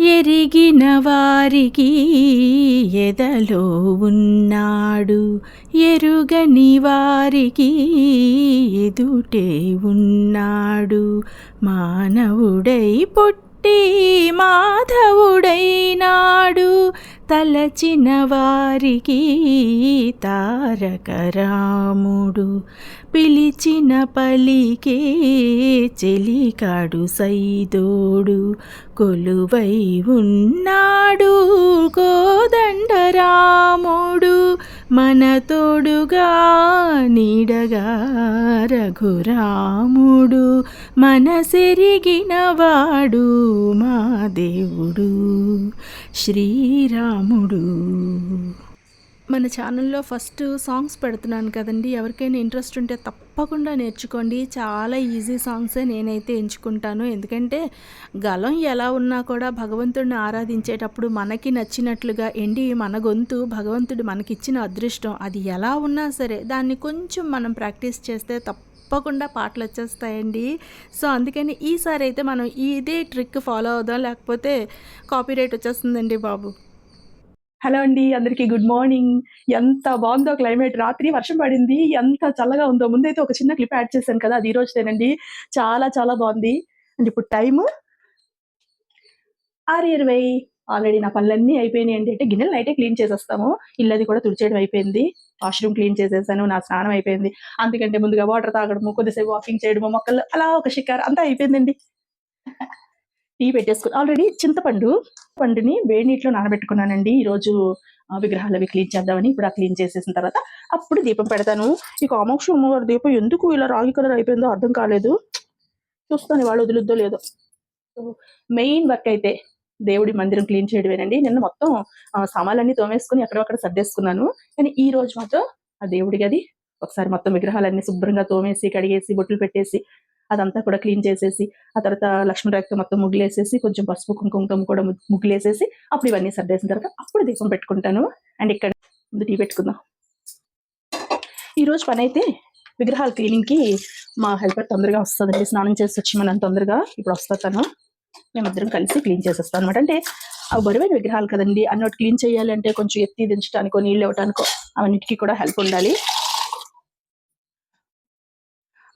ఎరిగిన వారికి ఎదలో ఉన్నాడు. ఎరుగని వారికి ఎదుటే ఉన్నాడు. మానవుడై పుట్టి మాధవుడైనాడు. తలచిన వారికి తారకరాముడు పిలిచిన పలికే చెలికాడు సైదోడు కొలువై ఉన్నాడు. మన తోడుగా నీడగా రఘురాముడు మనసెరిగిన వాడు మా దేవుడు శ్రీరాముడు. మన ఛానల్లో ఫస్ట్ సాంగ్స్ పెడుతున్నాను కదండి. ఎవరికైనా ఇంట్రెస్ట్ ఉంటే తప్పకుండా నేర్చుకోండి. చాలా ఈజీ సాంగ్సే నేనైతే ఎంచుకుంటాను. ఎందుకంటే గలం ఎలా ఉన్నా కూడా భగవంతుడిని ఆరాధించేటప్పుడు మనకి నచ్చినట్లుగా ఎండి మన గొంతు భగవంతుడు మనకిచ్చిన అదృష్టం అది ఎలా ఉన్నా సరే దాన్ని కొంచెం మనం ప్రాక్టీస్ చేస్తే తప్ప తప్పకుండా పాటలు వచ్చేస్తాయండి. సో అందుకని ఈసారి అయితే మనం ఇదే ట్రిక్ ఫాలో అవుదాం. లేకపోతే కాపీరైట్ వచ్చేస్తుందండి బాబు. హలో అండి అందరికీ గుడ్ మార్నింగ్. ఎంత బాగుందో క్లైమేట్. రాత్రి వర్షం పడింది ఎంత చల్లగా ఉందో. ముందైతే ఒక చిన్న క్లిప్ యాడ్ చేశాను కదా అది ఈ రోజుదేనండి. చాలా చాలా బాగుంది. అండ్ ఇప్పుడు టైము ఆరు ఇరవై. ఆల్రెడీ నా పనులన్నీ అయిపోయినాయి అండి. అంటే గిన్నెలు నైటే క్లీన్ చేసేస్తాము. ఇల్లది కూడా తుడిచేయడం అయిపోయింది. వాష్రూమ్ క్లీన్ చేసేసాను నా స్నానం అయిపోయింది. అందుకంటే ముందుగా వాటర్ తాగడము కొద్దిసేపు వాకింగ్ చేయడము మొక్కలు అలా ఒక షికార్ అంతా అయిపోయిందండి. టీ పెట్టేసుకుని ఆల్రెడీ చింతపండు పండుని వేడి నీటిలో నానబెట్టుకున్నానండి. ఈరోజు ఆ, విగ్రహాలు అవి క్లీన్ చేద్దామని ఇప్పుడు ఆ క్లీన్ చేసేసిన తర్వాత అప్పుడు దీపం పెడతాను. ఈ కామాక్షి అమ్మవారి దీపం ఎందుకు ఇలా రాగి కలర్ అయిపోయిందో అర్థం కాలేదు. చూస్తాను వాళ్ళు వదులుద్దో లేదో. మెయిన్ వర్క్ అయితే దేవుడి మందిరం క్లీన్ చేయడమేనండి. నిన్న మొత్తం ఆ, సామాన్లన్నీ తోమేసుకుని అక్కడక్కడ సర్దేసుకున్నాను. కానీ ఈ రోజు మాత్రం ఆ దేవుడి గది ఒకసారి మొత్తం విగ్రహాలన్నీ శుభ్రంగా తోమేసి కడిగేసి బొట్లు పెట్టేసి అదంతా కూడా క్లీన్ చేసేసి ఆ తర్వాత లక్ష్మీ రేఖతో మొత్తం ముగ్గులేసేసి కొంచెం పసుపు కుంకుమతో కూడా ముగ్గులేసేసి అప్పుడు ఇవన్నీ సర్దేసిన తర్వాత అప్పుడు దీపం పెట్టుకుంటాను. అండ్ ఇక్కడ ముందు టీ పెట్టుకుందాం. ఈ రోజు పని అయితే విగ్రహాల క్లీనింగ్కి మా హెల్పర్ తొందరగా వస్తుందండి. స్నానం చేసి వచ్చి మనం తొందరగా ఇప్పుడు వస్తా తను. మేమిద్దరం కలిసి క్లీన్ చేసేస్తాం అనమాట అంటే అవి బరువైన విగ్రహాలు కదండి. అన్నోటి క్లీన్ చేయాలి అంటే కొంచెం ఎత్తి దించడానికో నీళ్ళు ఇవ్వడానికో అవన్నిటికీ కూడా హెల్ప్ ఉండాలి.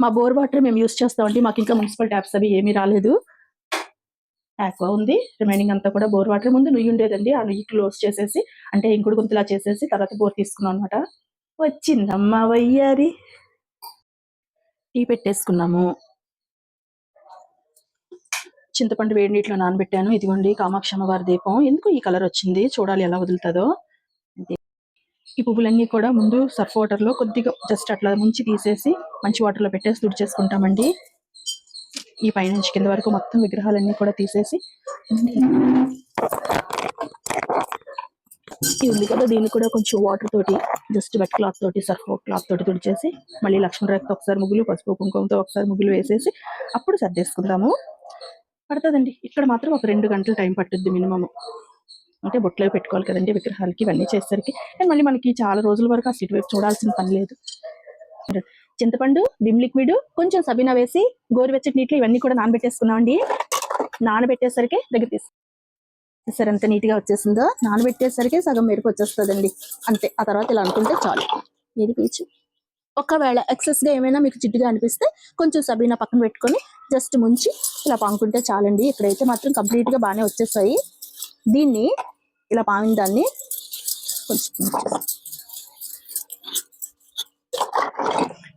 మా బోర్ వాటర్ మేము యూస్ చేస్తామండి. మాకు ఇంకా మున్సిపల్ ట్యాప్స్ అవి ఏమీ రాలేదు. యాక్వా ఉంది. రిమైనింగ్ అంతా కూడా బోర్ వాటర్. ముందు నుయ్యి ఉండేదండి. ఆ నుయ్యి క్లోజ్ చేసేసి అంటే ఇంకుడు గుంతలా చేసేసి తర్వాత బోర్ తీసుకున్నాం అనమాట వచ్చిందమ్మా వయ్యారి. టీ పెట్టేసుకున్నాము. చింతపండు వేడి నీటిలో నానబెట్టాను. ఇదిగోండి కామాక్షమ్మ వారి దీపం. ఎందుకు ఈ కలర్ వచ్చింది? చూడాలి ఎలా వదులుతుందో. ఈ పువ్వులన్నీ కూడా ముందు సర్ఫ్ వాటర్లో కొద్దిగా జస్ట్ అట్లా ముంచి తీసేసి మంచి వాటర్లో పెట్టేసి తుడిచేసుకుంటామండి. ఈ పైనుంచి కింద వరకు మొత్తం విగ్రహాలన్నీ కూడా తీసేసి ఇది ఉంది కదా దీన్ని కూడా కొంచెం వాటర్ తోటి జస్ట్ వెట్ క్లాత్ తోటి సర్ఫ్ క్లాత్ తోటి తుడిచేసి మళ్ళీ లక్ష్మణ రేఖతో ఒకసారి ముగ్గులు పసుపు కుంకుమతో ఒకసారి ముగ్గులు వేసేసి అప్పుడు సర్దేసుకుందాము. పడుతుందండి. ఇక్కడ మాత్రం ఒక రెండు గంటలు టైం పట్టుద్ది మినిమము. అంటే బొట్లో పెట్టుకోవాలి కదండి విగ్రహాలకి ఇవన్నీ చేసేసరికి. అండ్ మళ్ళీ మనకి చాలా రోజుల వరకు ఆ సిటీ వైపు చూడాల్సిన పని లేదు. చింతపండు విమ్ లిక్విడ్ కొంచెం సబీనా వేసి గోరువెచ్చటి నీటిలో ఇవన్నీ కూడా నానబెట్టేసుకున్నామండి. నానబెట్టేసరికి దగ్గర తీసి సరే ఎంత నీట్గా వచ్చేసిందో నానబెట్టేసరికి సగం మెరుపు వచ్చేస్తుందండి. అంతే ఆ తర్వాత ఇలా అనుకుంటే చాలు. ఏది పీచు? ఒకవేళ ఎక్సెస్గా ఏమైనా మీకు జిడ్డుగా అనిపిస్తే కొంచెం సబీనా పక్కన పెట్టుకొని జస్ట్ ముంచి ఇలా పాముకుంటే చాలండి. ఇక్కడైతే మాత్రం కంప్లీట్గా బాగానే వచ్చేసాయి. దీన్ని ఇలా పామిన దాన్ని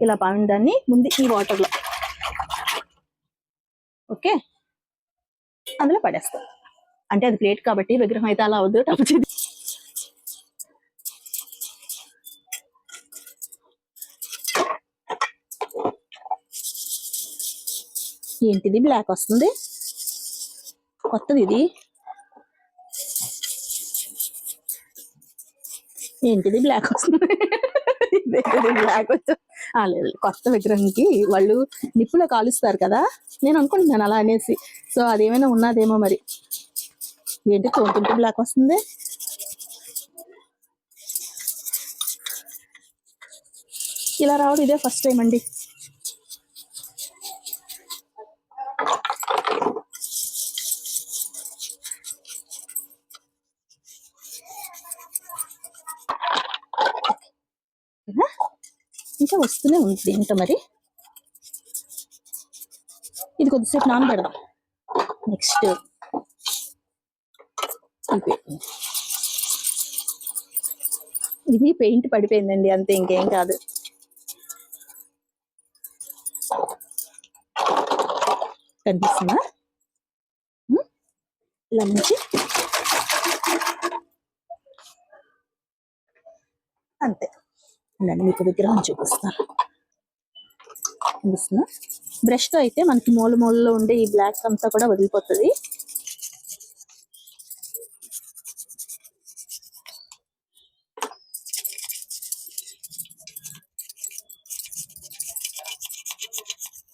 ఇలా పామిన దాన్ని ముందు ఈ వాటర్లో. ఓకే? అందులో పడేస్తాం. అంటే అది ప్లేట్ కాబట్టి విగ్రహం అయితే అలా అవద్దు టప్ చేసి. ఏంటిది? బ్లాక్ వస్తుంది. కొత్తది ఇది. ఏంటిది? బ్లాక్ వస్తుంది బ్లాక్ వచ్చి లేదు కొత్త విగ్రహంకి వాళ్ళు నిప్పులో కాలుస్తారు కదా? నేను అనుకుంటున్నాను అలా అనేసి. సో అదేమైనా ఉన్నదేమో మరి. ఏంటి తోముతుంటే బ్లాక్ వస్తుంది? ఇలా రావడం ఇదే ఫస్ట్ టైం అండి. ఇంకా ఉంది ఏంటో మరి ఇది కొద్దిసేపు నానబెడదాం. నెక్స్ట్ ఇది. పెయింట్ పడిపోయిందండి అంతే ఇంకేం కాదు. కనిపిస్తుందా? ఇలా నుంచి అంతే. ఉండండి మీకు విగ్రహం చూపిస్తాను. చూపిస్తున్నా బ్రష్తో అయితే మనకి మూల మూలలో ఉండే ఈ బ్లాక్ అంతా కూడా వదిలిపోతుంది.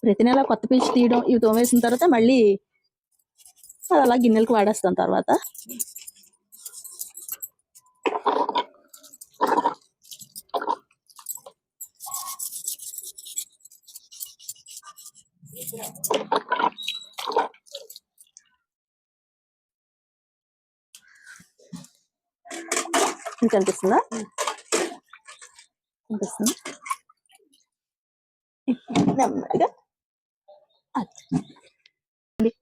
ప్రతి నెల కొత్త పీచు తీయడం ఇవి తోమేసిన తర్వాత మళ్ళీ అది అలా గిన్నెలకు వాడేస్తాం తర్వాత. పింక్ అనిపిస్తుందా అనిపిస్తుందా నెమ్మదిగా.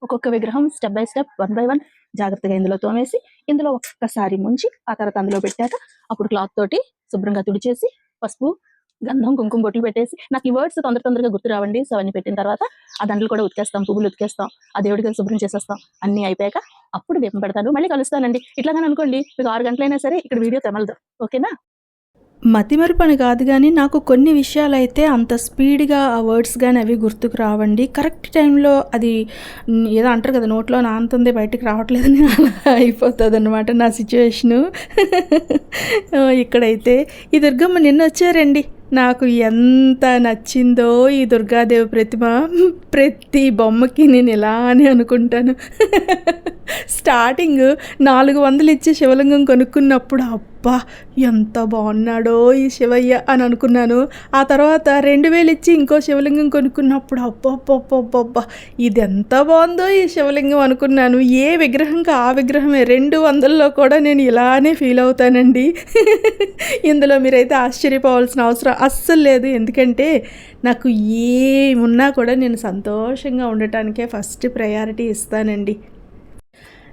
ఒక్కొక్క విగ్రహం step by step one by one జాగ్రత్తగా ఇందులో తోమేసి ఇందులో ఒక్కసారి ముంచి ఆ తర్వాత అందులో పెట్టాక అప్పుడు క్లాత్ తోటి శుభ్రంగా తుడిచేసి పసుపు గంధం కుంకుమ బొట్లు పెట్టేసి నాకు ఈ వర్డ్స్ తొందర తొందరగా గుర్తు రావండి. సో అవన్నీ పెట్టిన తర్వాత ఆ దండలు కూడా ఉతికేస్తాం పువ్వులు ఉతికేస్తాం ఆ దేవుడికి శుభ్రం చేసేస్తాం. అన్నీ అయిపోయాక అప్పుడు దీపం పెడతాను. మళ్ళీ కలుస్తానండి. ఇట్లాగానే అనుకోండి మీకు ఆరు గంటలైనా సరే ఇక్కడ వీడియో తెమలదు. ఓకేనా? మతిమరుపని కాదు కానీ నాకు కొన్ని విషయాలైతే అంత స్పీడ్గా ఆ వర్డ్స్ కానీ అవి గుర్తుకు రావండి. కరెక్ట్ టైంలో అది ఏదో అంటారు కదా నోట్లో నాంతుంది బయటకు రావట్లేదు అలా అయిపోతుంది అనమాట నా సిచ్యువేషను ఇక్కడైతే ఈ దుర్గమ్మ నిన్న వచ్చారండి. నాకు ఎంత నచ్చిందో ఈ దుర్గాదేవి ప్రతిమ ప్రతి బొమ్మకి నేను ఇలా అని అనుకుంటాను. స్టార్టింగ్ నాలుగు వందలు ఇచ్చే శివలింగం కొనుక్కున్నప్పుడు అబ్బా ఎంత బాగున్నాడో ఈ శివయ్య అని అనుకున్నాను. ఆ తర్వాత రెండు వేలు ఇచ్చి ఇంకో శివలింగం కొనుక్కున్నప్పుడు అబ్బబ్బబ్బబ్బబ్బా ఇది ఎంత బాగుందో ఈ శివలింగం అనుకున్నాను. ఏ విగ్రహంకి ఆ విగ్రహమే? రెండు వందల్లో కూడా నేను ఇలానే ఫీల్ అవుతానండి. ఇందులో మీరైతే ఆశ్చర్యపోవాల్సిన అవసరం అస్సలు లేదు. ఎందుకంటే నాకు ఏమున్నా కూడా నేను సంతోషంగా ఉండటానికే ఫస్ట్ ప్రయారిటీ ఇస్తానండి.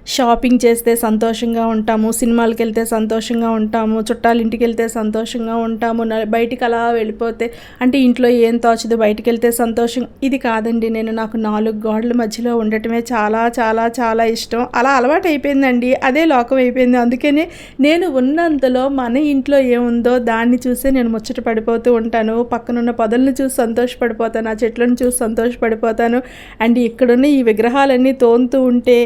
షాపింగ్ చేస్తే సంతోషంగా ఉంటాము సినిమాలకు వెళ్తే సంతోషంగా ఉంటాము చుట్టాలింటికి వెళ్తే సంతోషంగా ఉంటాము బయటికి అలా వెళ్ళిపోతే అంటే ఇంట్లో ఏం తోచదు బయటికి వెళ్తే సంతోషం. ఇది కాదండి నేను నాకు నాలుగు గోడల మధ్యలో ఉండటమే చాలా చాలా చాలా ఇష్టం. అలా అలవాటు అయిపోయిందండి అదే లోకం అయిపోయింది. అందుకనే నేను ఉన్నంతలో మన ఇంట్లో ఏముందో దాన్ని చూసే నేను ముచ్చట పడిపోతూ ఉంటాను. పక్కనున్న పొదలను చూసి సంతోషపడిపోతాను ఆ చెట్లను చూసి సంతోషపడిపోతాను. అండ్ ఇక్కడున్న ఈ విగ్రహాలన్నీ తోంతూ ఉంటే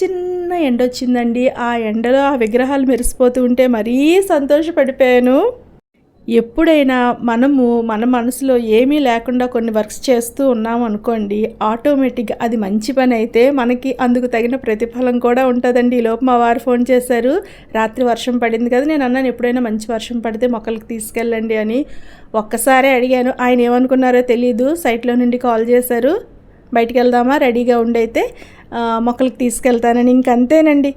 చిన్న ఎండ వచ్చిందండి ఆ ఎండలో ఆ విగ్రహాలు మెరిసిపోతూ ఉంటే మరీ సంతోషపడిపోయాను. ఎప్పుడైనా మనము మన మనసులో ఏమీ లేకుండా కొన్ని వర్క్స్ చేస్తూ ఉన్నాం అనుకోండి ఆటోమేటిక్గా అది మంచి పని అయితే మనకి అందుకు తగిన ప్రతిఫలం కూడా ఉంటుందండి. ఈ లోపు మా వారు ఫోన్ చేశారు రాత్రి వర్షం పడింది కదా నేను అన్నాను ఎప్పుడైనా మంచి వర్షం పడితే మొక్కలకి తీసుకెళ్ళండి అని ఒక్కసారే అడిగాను. ఆయన ఏమనుకున్నారో తెలియదు సైట్లో నుండి కాల్ చేశారు. బయటికి వెళ్దామా రెడీగా ఉండైతే మొక్కలకి తీసుకెళ్తానని ఇంకంతేనండి.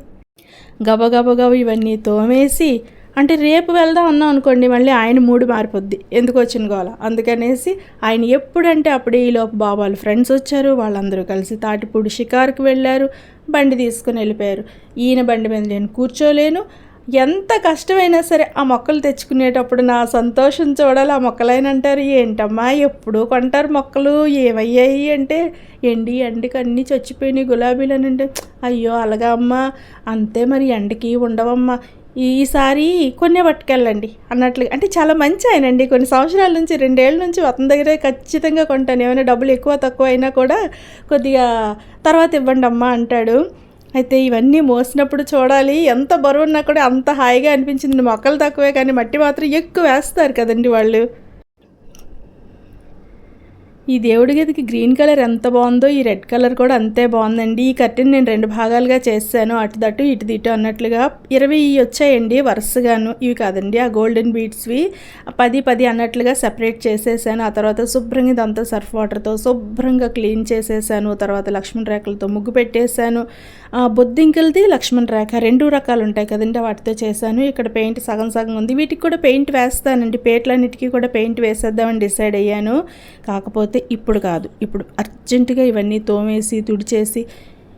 గబగబగబ ఇవన్నీ తోమేసి అంటే రేపు వెళ్దాం అన్నాం అనుకోండి మళ్ళీ ఆయన మూడు మారిపోద్ది. ఎందుకు వచ్చిన గోల? అందుకనేసి ఆయన ఎప్పుడంటే అప్పుడే ఈలోపు బాబాలు ఫ్రెండ్స్ వచ్చారు వాళ్ళందరూ కలిసి తాటిపూడి షికార్కి వెళ్ళారు బండి తీసుకుని వెళ్ళిపోయారు. ఈయన బండి మీద నేను కూర్చోలేను ఎంత కష్టమైనా సరే ఆ మొక్కలు తెచ్చుకునేటప్పుడు నా సంతోషం చూడాలి ఆ మొక్కలైన అంటారు ఏంటమ్మా ఎప్పుడు కొంటారు మొక్కలు ఏమయ్యాయి? అంటే ఎండి ఎండకి అన్నీ చచ్చిపోయినాయి గులాబీలు అని అంటే అయ్యో అలాగా అమ్మా అంతే మరి ఎండకి ఉండవమ్మా. ఈసారి కొన్నే పట్టుకెళ్ళండి అన్నట్లు అంటే చాలా మంచి ఆయనండి కొన్ని సంవత్సరాల నుంచి రెండేళ్ళ నుంచి అతని దగ్గరే ఖచ్చితంగా కొంటాను. ఏమైనా డబ్బులు ఎక్కువ తక్కువ అయినా కూడా కొద్దిగా తర్వాత ఇవ్వండి అమ్మా అంటాడు. అయితే ఇవన్నీ మోసినప్పుడు చూడాలి. ఎంత బరువున్నా కూడా అంత హాయిగా అనిపించింది. మొక్కలు తక్కువే కానీ మట్టి మాత్రం ఎక్కువ వేస్తారు కదండి వాళ్ళు. ఈ దేవుడి గదికి గ్రీన్ కలర్ ఎంత బాగుందో ఈ రెడ్ కలర్ కూడా అంతే బాగుందండి. ఈ కర్టెన్ నేను రెండు భాగాలుగా చేశాను. అటు దట్టు ఇటు దిటు అన్నట్లుగా ఇరవై వచ్చాయండి వరుసగాను. ఇవి కాదండి ఆ గోల్డెన్ బీడ్స్వి పది పది అన్నట్లుగా సెపరేట్ చేసేసాను. ఆ తర్వాత శుభ్రంగా ఇదంతా సర్ఫ్ వాటర్తో శుభ్రంగా క్లీన్ చేసేసాను. తర్వాత లక్ష్మణ రేఖలతో ముగ్గు పెట్టేశాను. బొద్దింకలది లక్ష్మణ్ రేఖ రెండు రకాలు ఉంటాయి కదండి వాటితో చేశాను. ఇక్కడ పెయింట్ సగం సగం ఉంది. వీటికి కూడా పెయింట్ వేస్తానండి. పేట్లన్నిటికీ కూడా పెయింట్ వేసేద్దామని డిసైడ్ అయ్యాను. కాకపోతే ఇప్పుడు కాదు. ఇప్పుడు అర్జెంటుగా ఇవన్నీ తోమేసి తుడిచేసి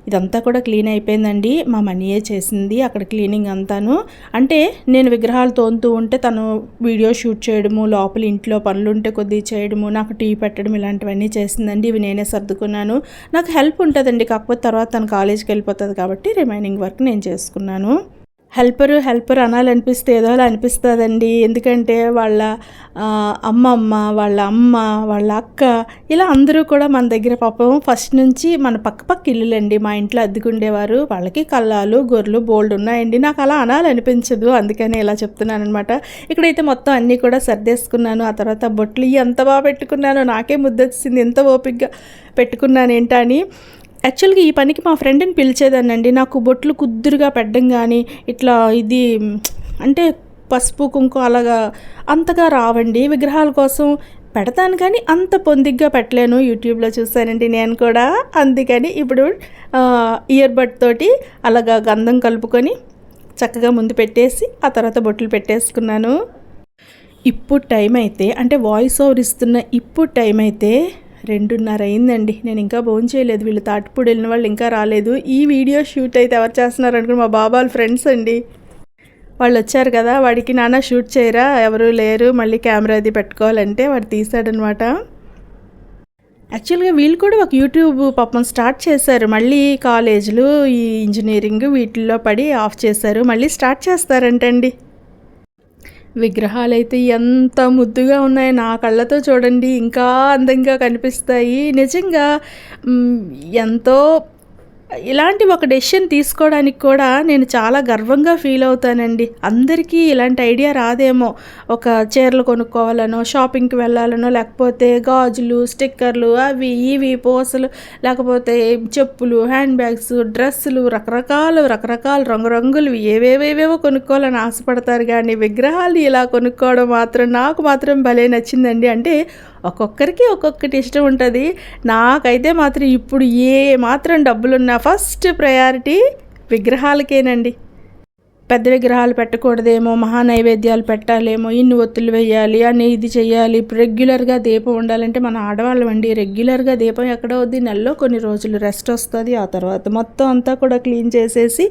ఇదంతా కూడా క్లీన్ అయిపోయిందండి. మా మనీయే చేసింది అక్కడ క్లీనింగ్ అంతాను. అంటే నేను విగ్రహాలు తోముతూ ఉంటే తను వీడియో షూట్ చేయడము లోపల ఇంట్లో పనులుంటే కొద్దిగా చేయడము నాకు టీ పెట్టడం ఇలాంటివన్నీ చేసిందండి. ఇవి నేనే సర్దుకున్నాను. నాకు హెల్ప్ ఉంటుందండి కాకపోతే తర్వాత తను కాలేజీకి వెళ్ళిపోతుంది కాబట్టి రిమైనింగ్ వర్క్ నేను చేసుకున్నాను. హెల్పరు హెల్పర్ అనాలనిపిస్తే ఏదోలా అనిపిస్తుందండి. ఎందుకంటే వాళ్ళ అమ్మమ్మ వాళ్ళ అమ్మ వాళ్ళ అక్క ఇలా అందరూ కూడా మన దగ్గర పాపం ఫస్ట్ నుంచి మన పక్క పక్క ఇల్లులండి. మా ఇంట్లో అద్దెకుండేవారు. వాళ్ళకి కళ్ళాలు గొర్రెలు బోల్డ్ ఉన్నాయండి. నాకు అలా అనాలనిపించదు. అందుకని ఇలా చెప్తున్నాను అనమాట ఇక్కడైతే మొత్తం అన్నీ కూడా సర్దేసుకున్నాను. ఆ తర్వాత బొట్లు ఇవి ఎంత బాగా పెట్టుకున్నానో నాకే ముద్దొచ్చింది. ఎంత ఓపిక్గా పెట్టుకున్నాను ఏంటని యాక్చువల్గా ఈ పనికి మా ఫ్రెండ్ని పిలిచేదానండి నాకు బొట్లు కుద్దురుగా పెట్టడం కానీ ఇట్లా ఇది అంటే పసుపు కుంకుమ అలాగా అంతగా రావండి. విగ్రహాల కోసం పెడతాను కానీ అంత పొందిగ్గా పెట్టలేను. యూట్యూబ్లో చూసానండి నేను కూడా. అందుకని ఇప్పుడు ఇయర్బడ్ తోటి అలాగా గంధం కలుపుకొని చక్కగా ముందు పెట్టేసి ఆ తర్వాత బొట్లు పెట్టేసుకున్నాను. ఇప్పుడు టైం అయితే అంటే వాయిస్ ఓవర్ ఇస్తున్న ఇప్పుడు టైం అయితే రెండున్నర అయిందండి నేను ఇంకా భోజనం చేయలేదు. వీళ్ళు తాటిపూడి వెళ్ళిన వాళ్ళు ఇంకా రాలేదు. ఈ వీడియో షూట్ అయితే ఎవరు చేస్తున్నారు అనుకుని మా బాబాల ఫ్రెండ్స్ అండి. వాళ్ళు వచ్చారు కదా వాడికి నాన్న షూట్ చేయరా? ఎవరు లేరు. మళ్ళీ కెమెరా అది పెట్టుకోవాలంటే వాడు తీశాడనమాట. యాక్చువల్గా వీళ్ళు కూడా ఒక యూట్యూబ్ పాపం స్టార్ట్ చేశారు. మళ్ళీ కాలేజీలు ఈ ఇంజనీరింగ్ వీటిల్లో పడి ఆఫ్ చేశారు. మళ్ళీ స్టార్ట్ చేస్తారంటండి. విగ్రహాలైతే ఎంత ముద్దుగా ఉన్నాయో. నా కళ్ళతో చూడండి. ఇంకా అందంగా కనిపిస్తాయి. నిజంగా ఎంతో ఇలాంటి ఒక డెసిషన్ తీసుకోవడానికి కూడా నేను చాలా గర్వంగా ఫీల్ అవుతానండి. అందరికీ ఇలాంటి ఐడియా రాదేమో. ఒక చీరలు కొనుక్కోవాలనో షాపింగ్కి వెళ్ళాలనో లేకపోతే గాజులు స్టిక్కర్లు అవి ఇవి పూసలు లేకపోతే చెప్పులు హ్యాండ్ బ్యాగ్స్ డ్రెస్సులు రకరకాలు రకరకాల రంగురంగులు ఏవేవేవేవో కొనుక్కోవాలని ఆశపడతారు. కానీ విగ్రహాలు ఇలా కొనుక్కోవడం మాత్రం నాకు మాత్రం భలే నచ్చిందండి. అంటే ఒక్కొక్కరికి ఒక్కొక్కటి ఇష్టం ఉంటుంది. నాకైతే మాత్రం ఇప్పుడు ఏ మాత్రం డబ్బులున్నా ఫస్ట్ ప్రయారిటీ విగ్రహాలకేనండి. పెద్ద విగ్రహాలు పెట్టకూడదేమో మహా నైవేద్యాలు పెట్టాలేమో ఇన్ని ఒత్తులు వేయాలి అని ఇది చేయాలి ఇప్పుడు రెగ్యులర్గా దీపం ఉండాలంటే మన ఆడవాళ్ళం అండి రెగ్యులర్గా దీపం ఎక్కడ వద్ది నెలలో కొన్ని రోజులు రెస్ట్ వస్తుంది ఆ తర్వాత మొత్తం అంతా కూడా క్లీన్ చేసేసి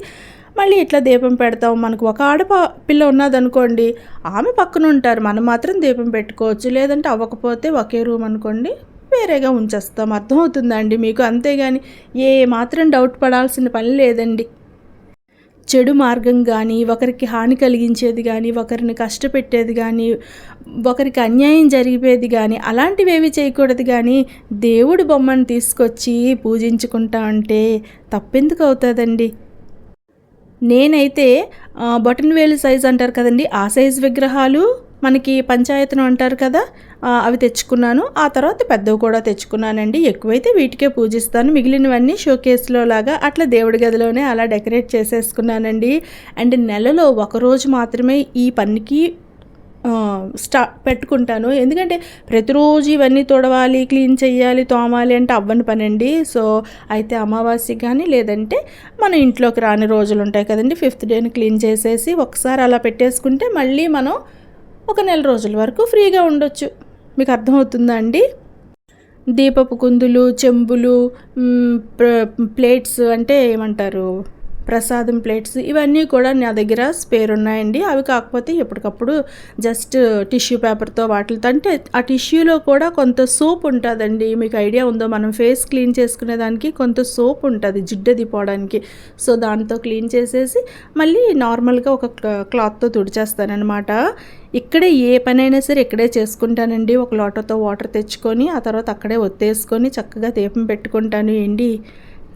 మళ్ళీ ఇట్లా దీపం పెడతాం మనకు ఒక ఆడప పిల్ల ఉన్నదనుకోండి ఆమె పక్కన ఉంటారు. మనం మాత్రం దీపం పెట్టుకోవచ్చు. లేదంటే అవ్వకపోతే ఒకే రూమ్ అనుకోండి వేరేగా ఉంచేస్తాం. అర్థమవుతుందండి మీకు? అంతేగాని ఏ మాత్రం డౌట్ పడాల్సిన పని లేదండి. చెడు మార్గం కానీ ఒకరికి హాని కలిగించేది కానీ ఒకరిని కష్టపెట్టేది కానీ ఒకరికి అన్యాయం జరిగేది కానీ అలాంటివేవి చేయకూడదు కానీ దేవుడి బొమ్మను తీసుకొచ్చి పూజించుకుంటా అంటే తప్పెందుకు అవుతుందండి? నేనైతే బటన్ వేలు సైజ్ అంటారు కదండి ఆ సైజ్ విగ్రహాలు మనకి పంచాయతనం అంటారు కదా అవి తెచ్చుకున్నాను. ఆ తర్వాత పెద్దవి కూడా తెచ్చుకున్నానండి. ఎక్కువైతే వీటికే పూజిస్తాను. మిగిలినవన్నీ షోకేస్లో లాగా అట్లా దేవుడి గదిలోనే అలా డెకరేట్ చేసేసుకున్నానండి. అండ్ నెలలో ఒకరోజు మాత్రమే ఈ పనికి స్టా పెట్టుకుంటాను. ఎందుకంటే ప్రతిరోజు ఇవన్నీ తొడవాలి క్లీన్ చేయాలి తోమాలి అంటే అవ్వని పనండి. సో అయితే అమావాస్య కానీ లేదంటే మన ఇంట్లోకి రాని రోజులు ఉంటాయి కదండి. ఫిఫ్త్ డేని క్లీన్ చేసేసి ఒకసారి అలా పెట్టేసుకుంటే మళ్ళీ మనం ఒక నెల రోజుల వరకు ఫ్రీగా ఉండొచ్చు. మీకు అర్థమవుతుందా అండి? దీపపు కుందులు చెంబులు ప్లేట్స్ అంటే ఏమంటారు? ప్రసాదం ప్లేట్స్ ఇవన్నీ కూడా నా దగ్గర స్పేర్ ఉన్నాయండి. అవి కాకపోతే ఎప్పటికప్పుడు జస్ట్ టిష్యూ పేపర్తో వాటితో అంటే ఆ టిష్యూలో కూడా కొంత సోప్ ఉంటుందండి. మీకు ఐడియా ఉందో మనం ఫేస్ క్లీన్ చేసుకునే దానికి కొంత సోప్ ఉంటుంది జిడ్డది పోవడానికి సో దాంతో క్లీన్ చేసేసి మళ్ళీ నార్మల్గా ఒక క్లాత్తో తుడిచేస్తానమాట ఇక్కడే ఏ పనైనా సరే ఇక్కడే చేసుకుంటానండి. ఒక లోటతో వాటర్ తెచ్చుకొని ఆ తర్వాత అక్కడే ఒత్తేసుకొని చక్కగా దీపం పెట్టుకుంటాను ఏంటి?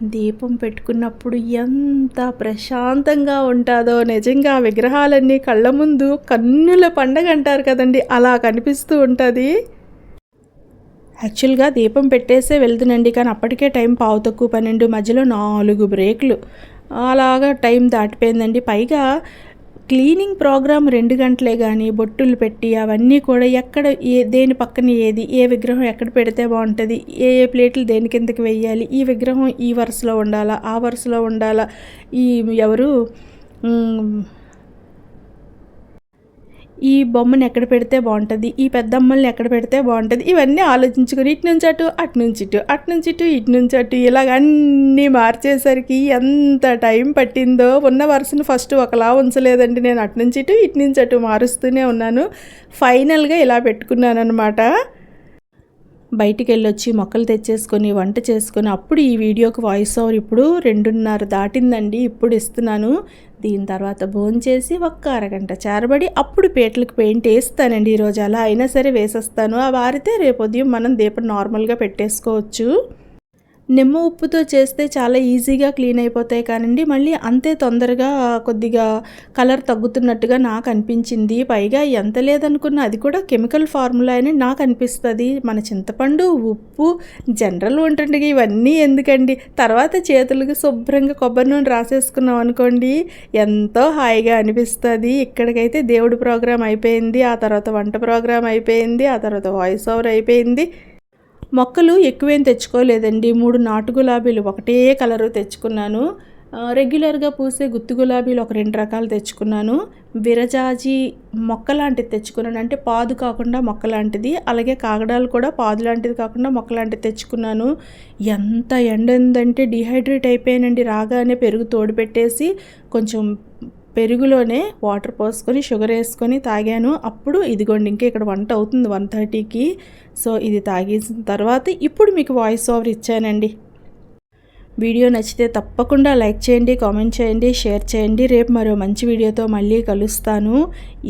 దీపం పెట్టుకున్నప్పుడు ఎంత ప్రశాంతంగా ఉంటుందో. నిజంగా విగ్రహాలన్నీ కళ్ళ ముందు కన్నుల పండగ అంటారు కదండి. అలా కనిపిస్తూ ఉంటుంది. యాక్చువల్గా దీపం పెట్టేసే వెళ్తునండి. కానీ అప్పటికే టైం పావు తక్కువ పన్నెండు మధ్యలో నాలుగు బ్రేకులు. అలాగా టైం దాటిపోయిందండి. పైగా క్లీనింగ్ ప్రోగ్రామ్ రెండు గంటలే కానీ బొట్టులు పెట్టి అవన్నీ కూడా ఎక్కడ ఏ దేని పక్కన ఏది ఏ విగ్రహం ఎక్కడ పెడితే బాగుంటుంది ఏ ఏ ప్లేట్లు దేని కిందకి వెయ్యాలి ఈ విగ్రహం ఈ వరుసలో ఉండాలా ఆ వరుసలో ఉండాలా ఈ ఎవరు ఈ బొమ్మను ఎక్కడ పెడితే బాగుంటుంది? ఈ పెద్దమ్మల్ని ఎక్కడ పెడితే బాగుంటుంది? ఇవన్నీ ఆలోచించుకొని ఇటు నుంచి అటు అటు నుంచి ఇటు అటు నుంచి ఇటు ఇటు నుంచి అటు ఇలాగ అన్నీ మార్చేసరికి ఎంత టైం పట్టిందో. ఉన్న వరుసను ఫస్ట్ ఒకలా ఉంచలేదండి. నేను అటు నుంచి ఇటు ఇటు నుంచి అటు మారుస్తూనే ఉన్నాను. ఫైనల్గా ఇలా పెట్టుకున్నాను అనమాట బయటికి వెళ్ళొచ్చి మొక్కలు తెచ్చేసుకొని వంట చేసుకొని అప్పుడు ఈ వీడియోకి వాయిస్ ఓవర్ ఇప్పుడు రెండున్నర దాటిందండి. ఇప్పుడు ఇస్తున్నాను. దీని తర్వాత భోంచేసి ఒక్క అరగంట చేరబడి అప్పుడు పీటలకు పెయింట్ వేస్తానండి ఈరోజు. అలా అయినా సరే వేసేస్తాను. ఆ వారితే రేపు ఉదయం మనం దీపం నార్మల్గా పెట్టేసుకోవచ్చు. నిమ్మ ఉప్పుతో చేస్తే చాలా ఈజీగా క్లీన్ అయిపోతాయి కానండి. మళ్ళీ అంతే తొందరగా కొద్దిగా కలర్ తగ్గుతున్నట్టుగా నాకు అనిపించింది. పైగా ఎంత లేదనుకున్న అది కూడా కెమికల్ ఫార్ములా అని నాకు అనిపిస్తుంది. మన చింతపండు ఉప్పు జనరల్ వంటండి. ఇవన్నీ ఎందుకండి? తర్వాత చేతులకు శుభ్రంగా కొబ్బరి నూనె రాసేసుకున్నాం అనుకోండి ఎంతో హాయిగా అనిపిస్తుంది. ఇక్కడికైతే దేవుడి ప్రోగ్రాం అయిపోయింది ఆ తర్వాత వంట ప్రోగ్రాం అయిపోయింది ఆ తర్వాత వాయిస్ ఓవర్ అయిపోయింది. మొక్కలు ఎక్కువేం తెచ్చుకోలేదండి. మూడు నాటు గులాబీలు ఒకటే కలరు తెచ్చుకున్నాను. రెగ్యులర్గా పూసే గుత్తి గులాబీలు ఒక రెండు రకాలు తెచ్చుకున్నాను. విరజాజి మొక్క లాంటిది తెచ్చుకున్నాను. అంటే పాదు కాకుండా మొక్క లాంటిది అలాగే కాగడాలు కూడా పాదు లాంటిది కాకుండా మొక్క లాంటిది తెచ్చుకున్నాను. ఎంత ఎండ ఉందంటే డిహైడ్రేట్ అయిపోయానండి. రాగానే పెరుగు తోడు పెట్టేసి కొంచెం పెరుగులోనే వాటర్ పోసుకొని షుగర్ వేసుకొని తాగాను. అప్పుడు ఇదిగోండి ఇంకా ఇక్కడ వంట అవుతుంది వన్ థర్టీకి. సో ఇది తాగేసిన తర్వాత ఇప్పుడు మీకు వాయిస్ ఓవర్ ఇచ్చానండి. వీడియో నచ్చితే తప్పకుండా లైక్ చేయండి కామెంట్ చేయండి షేర్ చేయండి. రేపు మరో మంచి వీడియోతో మళ్ళీ కలుస్తాను.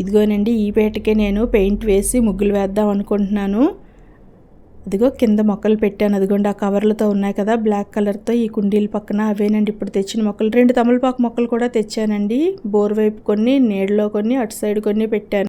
ఇదిగోనండి ఈ పేటకే నేను పెయింట్ వేసి ముగ్గులు వేద్దాం అనుకుంటున్నాను. అదిగో కింద మొక్కలు పెట్టాను. అదిగోండి ఆ కవర్లతో ఉన్నాయి కదా బ్లాక్ కలర్తో ఈ కుండీల పక్కన అవేనండి. ఇప్పుడు తెచ్చిన మొక్కలు రెండు తమలపాకు మొక్కలు కూడా తెచ్చానండి. బోర్ వైపు కొన్ని నీడలో కొన్ని అటు సైడ్ కొన్ని పెట్టాను.